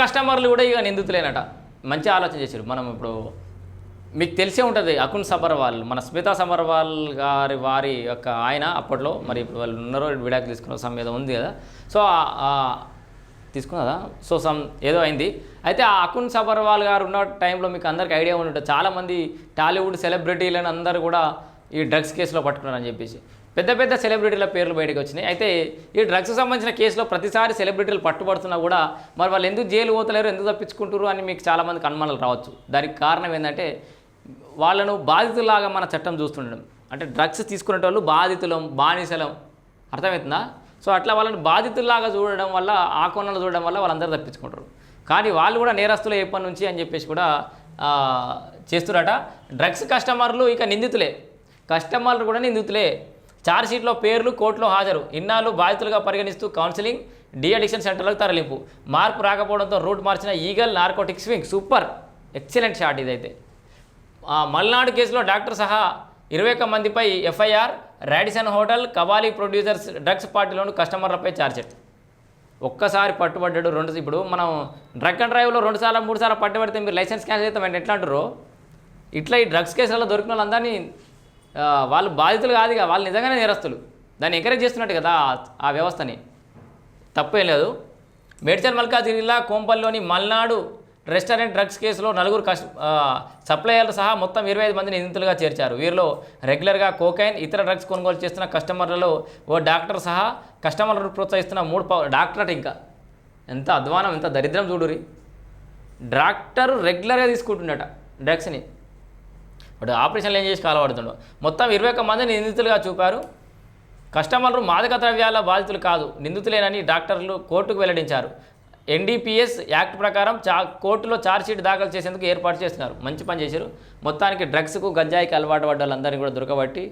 కస్టమర్లు కూడా ఇక నిందితులేనట. మంచి ఆలోచన చేశారు. మనం ఇప్పుడు మీకు తెలిసే ఉంటుంది అకున్ సబర్వాల్ మన స్మితా సబర్వాల్ గారి వారి యొక్క ఆయన అప్పట్లో మరి ఇప్పుడు వాళ్ళు ఉన్నారో విడాకులు తీసుకున్న సమయం ఉంది కదా. సో తీసుకున్నదా సో సమ్ ఏదో అయింది. అయితే ఆ అకున్ సబర్వాల్ గారు ఉన్న టైంలో మీకు అందరికి ఐడియా ఉండి ఉంటుంది చాలామంది టాలీవుడ్ సెలబ్రిటీలను అందరూ కూడా ఈ డ్రగ్స్ కేసులో పట్టుకున్నారని చెప్పేసి. పెద్ద పెద్ద సెలబ్రిటీల పేర్లు బయటకు వచ్చినాయి. అయితే ఈ డ్రగ్స్ సంబంధించిన కేసులో ప్రతిసారి సెలబ్రిటీలు పట్టుబడుతున్నా కూడా మరి వాళ్ళు ఎందుకు జైలు పోతలేరు ఎందుకు తప్పించుకుంటారు అని మీకు చాలామందికి అనుమానాలు రావచ్చు. దానికి కారణం ఏంటంటే వాళ్ళను బాధితులాగా మన చట్టం చూస్తుండడం. అంటే డ్రగ్స్ తీసుకునే వాళ్ళు బాధితులం బానిసలం. అర్థమవుతుందా? సో అట్లా వాళ్ళని బాధితుల్లాగా చూడడం వల్ల ఆ కోణంలో చూడడం వల్ల వాళ్ళందరూ తప్పించుకుంటారు. కానీ వాళ్ళు కూడా నేరస్తులే ఎప్పటి నుంచి అని చెప్పేసి కూడా ఆ, చేస్తున్నారట డ్రగ్స్ కస్టమర్లు ఇక నిందితులే. కస్టమర్లు కూడా నిందితులే. ఛార్జ్షీట్లో పేర్లు కోర్టులో హాజరు. ఇన్నాళ్ళు బాధితులుగా పరిగణిస్తూ కౌన్సిలింగ్ డిఅడిక్షన్ సెంటర్లకు తరలింపు. మార్పు రాకపోవడంతో రూట్ మార్చిన eagle narcotics wing super! Excellent shot ఇదైతే. మల్నాడు కేసులో డాక్టర్ సహా ఇరవై ఒక్క మందిపై FIR Radisson hotel Kabali producers drugs పార్టీలోని కస్టమర్లపై ఛార్జెట్ ఒక్కసారి పట్టుబడ్డాడు రెండు ఇప్పుడు మనం డ్రగ్ అండ్ డ్రైవ్లో రెండు సార్లు మూడు సార్లు పట్టుబడితే మీరు లైసెన్స్ క్యాన్సిల్ చేస్తాం మేము ఎట్లా అంటారు ఇట్లా ఈ డ్రగ్స్ కేసులలో దొరికిన వాళ్ళందరినీ వాళ్ళు బాధితులు కాదు ఇక వాళ్ళు నిజంగానే నేరస్తులు. దాన్ని ఎంకరేజ్ చేస్తున్నట్టు కదా ఆ- వ్యవస్థని. తప్పేం లేదు. మేడ్చల్ మల్కాజ్ జిల్లా కోంపల్లిలోని మల్నాడు రెస్టారెంట్ డ్రగ్స్ కేసులో నలుగురు కష్ సప్లయర్లు సహా మొత్తం ఇరవై ఐదు మందిని నిందితులుగా చేర్చారు. వీరిలో రెగ్యులర్గా కోకైన్ ఇతర డ్రగ్స్ కొనుగోలు చేస్తున్న కస్టమర్లలో ఓ డాక్టర్ సహా కస్టమర్లను ప్రోత్సహిస్తున్న మూడు పవ డాక్టర్ ఇంకా. ఎంత అధ్వానం ఎంత దరిద్రం చూడురి డాక్టర్ రెగ్యులర్గా తీసుకుంటుండట డ్రగ్స్ని. వాడు ఆపరేషన్లు ఏం చేసి కాలపడుతుండో మొత్తం ఇరవై ఒక్క మందిని నిందితులుగా చూపారు. కస్టమర్లు మాదక ద్రవ్యాల బాధితులు కాదు నిందితులేనని డాక్టర్లు కోర్టుకు వెల్లడించారు. ఎన్డీపీఎస్ యాక్ట్ ప్రకారం చా కోర్టులో ఛార్జ్షీట్ దాఖలు చేసేందుకు ఏర్పాటు చేస్తున్నారు. మంచి పని చేశారు. మొత్తానికి డ్రగ్స్కు గంజాయికి అలవాటు పడ్డ వాళ్ళందరినీ కూడా దొరకబట్టి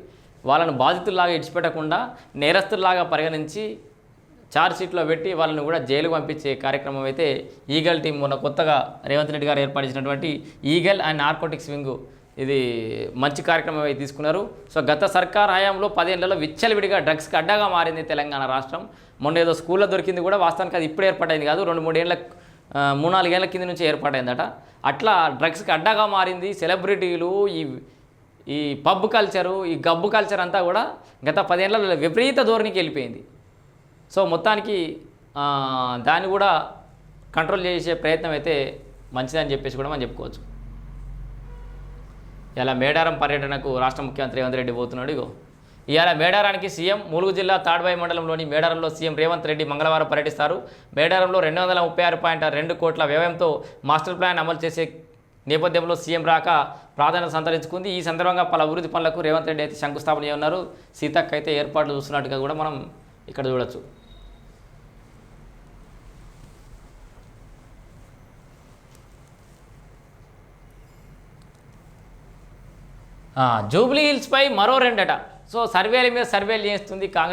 వాళ్ళను బాధితుల్లాగా ఇడిచిపెట్టకుండా నేరస్తుల్లాగా పరిగణించి ఛార్జ్షీట్లో పెట్టి వాళ్ళని కూడా జైలుకు పంపించే కార్యక్రమం అయితే ఈగల్ టీం మొన్న కొత్తగా రేవంత్ రెడ్డి గారు ఏర్పాటు చేసినటువంటి ఈగల్ అండ్ నార్కోటిక్స్ వింగ్ ఇది మంచి కార్యక్రమం అయితే తీసుకున్నారు. సో గత సర్కార్ హయాంలో పదేళ్ళలో విచ్చలవిడిగా డ్రగ్స్కి అడ్డాగా మారింది తెలంగాణ రాష్ట్రం. మొన్న ఏదో స్కూల్లో దొరికింది కూడా వాస్తవానికి అది ఇప్పుడు ఏర్పాటైంది కాదు. రెండు మూడేళ్ళ మూడు నాలుగేళ్ళ కింద నుంచి ఏర్పాటైందట. అట్లా డ్రగ్స్కి అడ్డాగా మారింది. సెలబ్రిటీలు ఈ ఈ పబ్ కల్చరు ఈ గబ్బు కల్చర్ అంతా కూడా గత పదేళ్ళలో విపరీత ధోరణికి వెళ్ళిపోయింది. సో మొత్తానికి దాన్ని కూడా కంట్రోల్ చేసే ప్రయత్నం అయితే మంచిదని చెప్పేసి కూడా మనం చెప్పుకోవచ్చు. ఇలా మేడారం పర్యటనకు రాష్ట్ర ముఖ్యమంత్రి రేవంత్ రెడ్డి పోతున్నాడు ఇగో. ఇవాళ మేడారానికి సీఎం ములుగు జిల్లా తాడ్బాయి మండలంలోని మేడారంలో సీఎం రేవంత్ రెడ్డి మంగళవారం పర్యటిస్తారు. మేడారంలో రెండు వందల ముప్పై ఆరు పాయింట్ రెండు కోట్ల వ్యయంతో మాస్టర్ ప్లాన్ అమలు చేసే నేపథ్యంలో సీఎం రాక ప్రాధాన్యత సంతరించుకుంది. ఈ సందర్భంగా పలు అభివృద్ధి పనులకు రేవంత్ రెడ్డి అయితే శంకుస్థాపన చేయన్నారు సీతక్క అయితే ఏర్పాట్లు చూస్తున్నట్టుగా కూడా మనం ఇక్కడ చూడొచ్చు. జూబ్లీ హిల్స్పై మరో రెండట. సో సర్వేల మీద సర్వేలు చేస్తుంది కాంగ్రెస్